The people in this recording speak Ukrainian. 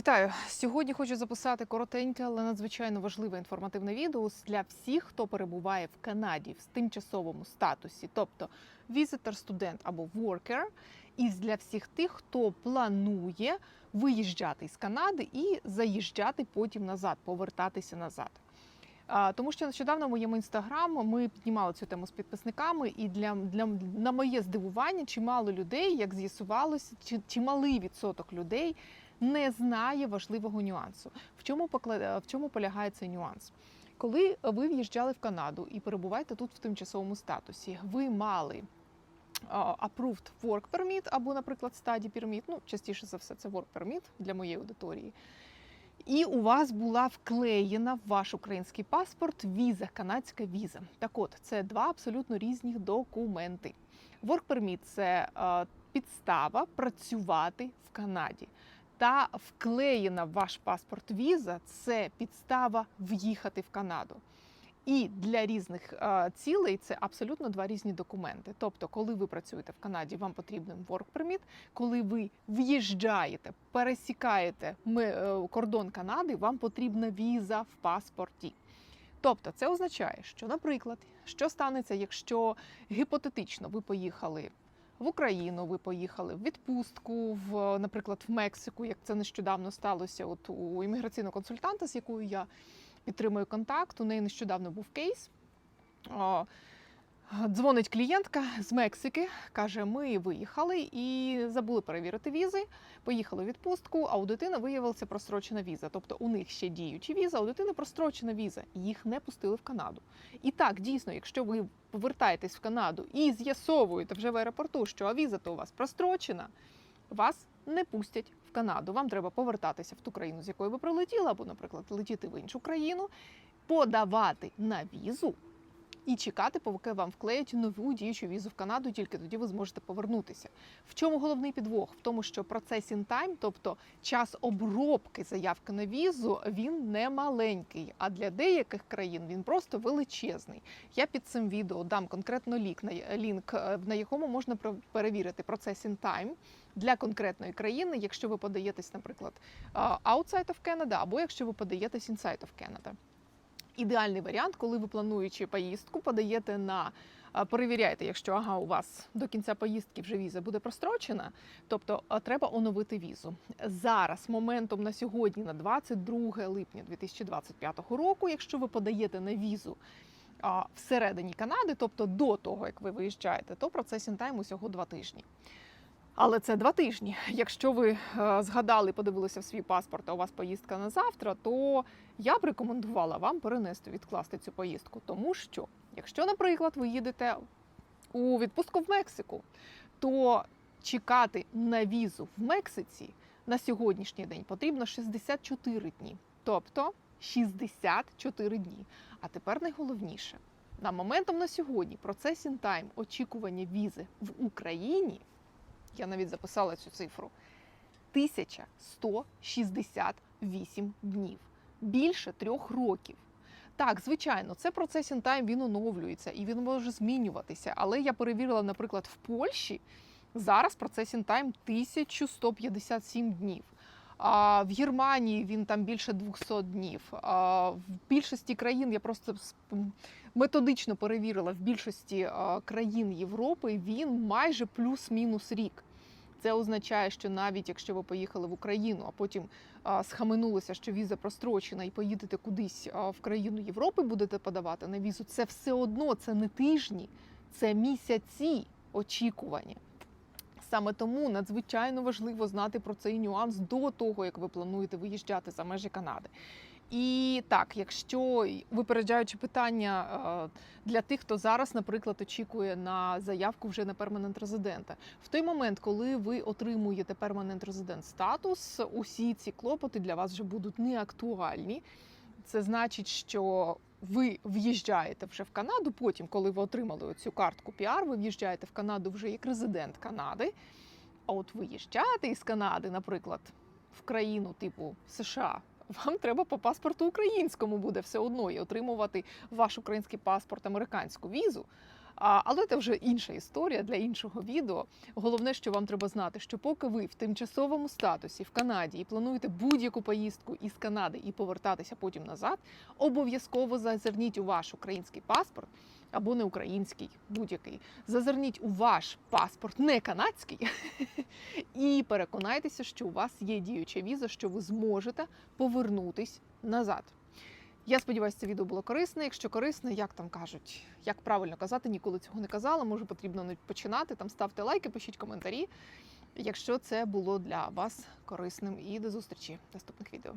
Вітаю! Сьогодні хочу записати коротеньке, але надзвичайно важливе інформативне відео для всіх, хто перебуває в Канаді в тимчасовому статусі, тобто візитор, студент або worker, і для всіх тих, хто планує виїжджати з Канади і заїжджати потім назад, повертатися назад. Тому що нещодавно в моєму інстаграм ми піднімали цю тему з підписниками, і для, для на моє здивування, чимало людей, як з'ясувалося, чи, чималий відсоток людей не знає важливого нюансу. В чому в чому полягає цей нюанс? Коли ви в'їжджали в Канаду і перебуваєте тут в тимчасовому статусі, ви мали approved work permit або, наприклад, study permit, ну частіше за все, це work permit для моєї аудиторії. І у вас була вклеєна в ваш український паспорт віза, канадська віза. Так от, це два абсолютно різні документи. Work permit – це е, підстава працювати в Канаді. Та вклеєна в ваш паспорт віза це підстава в'їхати в Канаду. І для різних е, цілей це абсолютно два різні документи. Тобто, коли ви працюєте в Канаді, вам потрібен work permit. Коли ви в'їжджаєте, пересікаєте е, кордон Канади, вам потрібна віза в паспорті. Тобто, це означає, що, наприклад, що станеться, якщо гіпотетично ви поїхали в Україну, ви поїхали в відпустку, в, наприклад, в Мексику, як це нещодавно сталося, от у імміграційного консультанта, з якою я підтримую контакт. У неї нещодавно був кейс. Дзвонить клієнтка з Мексики, каже: ми виїхали і забули перевірити візи. Поїхали у відпустку, а у дитини виявилася прострочена віза. Тобто у них ще діючі віза, а у дитини прострочена віза. Їх не пустили в Канаду. І так, дійсно, якщо ви повертаєтесь в Канаду і з'ясовуєте вже в аеропорту, що віза то у вас прострочена, вас не пустять в Канаду. Вам треба повертатися в ту країну, з якої ви прилетіли, або, наприклад, летіти в іншу країну, подавати на візу і чекати, поки вам вклеять нову діючу візу в Канаду, тільки тоді ви зможете повернутися. В чому головний підвох? В тому, що процесінг тайм, тобто час обробки заявки на візу, він не маленький, а для деяких країн він просто величезний. Я під цим відео дам конкретно лік на лінк, е, на якому можна перевірити процесінг тайм для конкретної країни, якщо ви подаєтесь, наприклад, а, outside of Canada, або якщо ви подаєтесь inside of Canada. Ідеальний варіант, коли ви плануючи поїздку, подаєте на перевіряєте, якщо ага, у вас до кінця поїздки вже віза буде прострочена, тобто треба оновити візу. Зараз, моментом на сьогодні, на 22 липня 2025 року, якщо ви подаєте на візу всередині Канади, тобто до того, як ви виїжджаєте, то процесінг тайм усього два тижні. Але це два тижні. Якщо ви е, згадали, подивилися в свій паспорт, а у вас поїздка на завтра, то я б рекомендувала вам перенести, відкласти цю поїздку. Тому що, якщо, наприклад, ви їдете у відпустку в Мексику, то чекати на візу в Мексиці на сьогоднішній день потрібно 64 дні. Тобто 64 дні. А тепер найголовніше. На моментом на сьогодні процесінг тайм очікування візи в Україні я навіть записала цю цифру. 1168 днів. Більше трьох років. Так, звичайно, це процесінг тайм він оновлюється і він може змінюватися. Але я перевірила, наприклад, в Польщі зараз процесінг тайм 1157 днів. А в Германії він там більше 200 днів. А в більшості країн я просто методично перевірила в більшості країн Європи він майже плюс-мінус рік. Це означає, що навіть якщо ви поїхали в Україну, а потім схаменулося, що віза прострочена, і поїдете кудись в країну Європи, будете подавати на візу, це все одно це не тижні, це місяці очікування. Саме тому надзвичайно важливо знати про цей нюанс до того, як ви плануєте виїжджати за межі Канади. І так, якщо випереджаючи питання е, для тих, хто зараз, наприклад, очікує на заявку вже на перманент резидента, в той момент, коли ви отримуєте перманент резидент статус, усі ці клопоти для вас вже будуть не актуальні. Це значить, що ви в'їжджаєте вже в Канаду. Потім, коли ви отримали цю картку піар, ви в'їжджаєте в Канаду вже як резидент Канади. А от виїжджати із Канади, наприклад, в країну типу США. Вам треба по паспорту українському буде все одно і отримувати ваш український паспорт, американську візу. Але це вже інша історія для іншого відео. Головне, що вам треба знати, що поки ви в тимчасовому статусі в Канаді і плануєте будь-яку поїздку із Канади і повертатися потім назад, обов'язково зазирніть у ваш український паспорт або не український, будь-який. Зазирніть у ваш паспорт, не канадський, і переконайтеся, що у вас є діюча віза, що ви зможете повернутись назад. Я сподіваюся, це відео було корисне. Якщо корисне, як там кажуть, як правильно казати, ніколи цього не казала. Може потрібно починати. Там ставте лайки, пишіть коментарі, якщо це було для вас корисним. І до зустрічі в наступних відео.